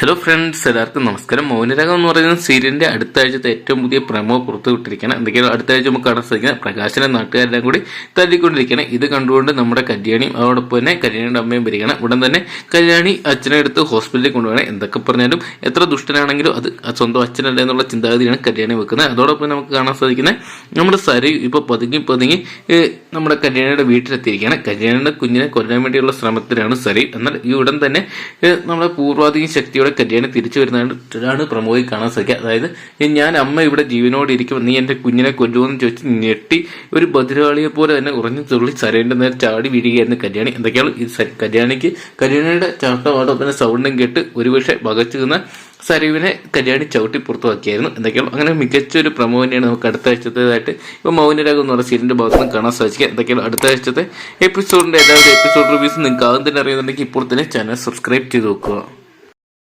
Hello friends എല്ലാവർക്കും നമസ്കാരം. മൗനരാഗം എന്ന് പറയുന്ന സീരിയലിന്റെ അടുത്ത ആഴ്ചത്തെ ഏറ്റവും പുതിയ പ്രമോ പുറത്തു വിട്ടിരിക്കുകയാണ് എന്തൊക്കെയാണ് അടുത്ത ആഴ്ച നമുക്ക് കാണാൻ സാധിക്കുന്നത് പ്രകാശനെ നാട്ടുകാരെല്ലാം കൂടി തല്ലിക്കൊണ്ടിരിക്കുകയാണ്. ഇത് കണ്ടുകൊണ്ട് നമ്മുടെ കല്യാണിയും അതോടൊപ്പം തന്നെ കല്യാണിയുടെ അമ്മയും വരികയാണ്. ഉടൻ തന്നെ കല്യാണി അച്ഛനെ എടുത്ത് ഹോസ്പിറ്റലിൽ കൊണ്ടുപോകണം എന്തൊക്കെ പറഞ്ഞാലും എത്ര ദുഷ്ടനാണെങ്കിലും അത് സ്വന്തം അച്ഛനല്ല എന്നുള്ള ചിന്താഗതിയാണ് കല്യാണി വെക്കുന്നത്. അതോടൊപ്പം നമുക്ക് കാണാൻ സാധിക്കുന്നത് നമ്മുടെ സരി ഇപ്പോൾ പതുങ്ങി പതുങ്ങി നമ്മുടെ കല്യാണിയുടെ വീട്ടിലെത്തിയിരിക്കുകയാണ്. കല്യാണിയുടെ കുഞ്ഞിനെ കൊല്ലാൻ വേണ്ടിയുള്ള ശ്രമത്തിലാണ് സരി എന്നാൽ ഈ ഉടൻ തന്നെ നമ്മുടെ പൂർവാധികം ശക്തിയോടെ കല്യാണി തിരിച്ചു വരുന്നതാണ് പ്രമോദി കാണാൻ സാധിക്കുക അതായത് ഞാൻ അമ്മ ഇവിടെ ജീവനോട് ഇരിക്കുമ്പോൾ നീ എന്റെ കുഞ്ഞിനെ കൊല്ലുമെന്ന് ചോദിച്ച് ഞെട്ടി ഒരു ഭദ്രകാളിയെ പോലെ തന്നെ ഉറഞ്ഞു തുള്ളി സരേന്റെ നേരെ ചാടി വീഴുകയായിരുന്നു കല്യാണി. എന്തൊക്കെയാണ് ഈ കല്യാണിക്ക് കല്യാണിയുടെ ചാട്ടമാടൊപ്പം സൗണ്ടും കേട്ട് ഒരുപക്ഷെ വകച്ചു നിന്ന സരീവിനെ കല്യാണി ചവിട്ടി പുറത്തുവാക്കിയായിരുന്നു. എന്തൊക്കെയാണ്? അങ്ങനെ മികച്ച ഒരു പ്രമോ നമുക്ക് അടുത്ത ആഴ്ചത്തേതായിട്ട് ഇപ്പൊ മൗനരാഗം എന്ന് പറഞ്ഞ സീരിയലിന്റെ ഭാഗത്തുനിന്ന് കാണാൻ സാധിക്കുക. എന്തൊക്കെയാണ് അടുത്ത ആഴ്ചത്തെ എപ്പിസോഡിന്റെ എല്ലാവരും എപ്പിസോഡ് റിവ്യൂസ് നിങ്ങൾക്ക് ആദ്യം തന്നെ അറിയുന്നുണ്ടെങ്കിൽ ഇപ്പോൾ തന്നെ ചാനൽ സബ്സ്ക്രൈബ് ചെയ്ത് നോക്കുക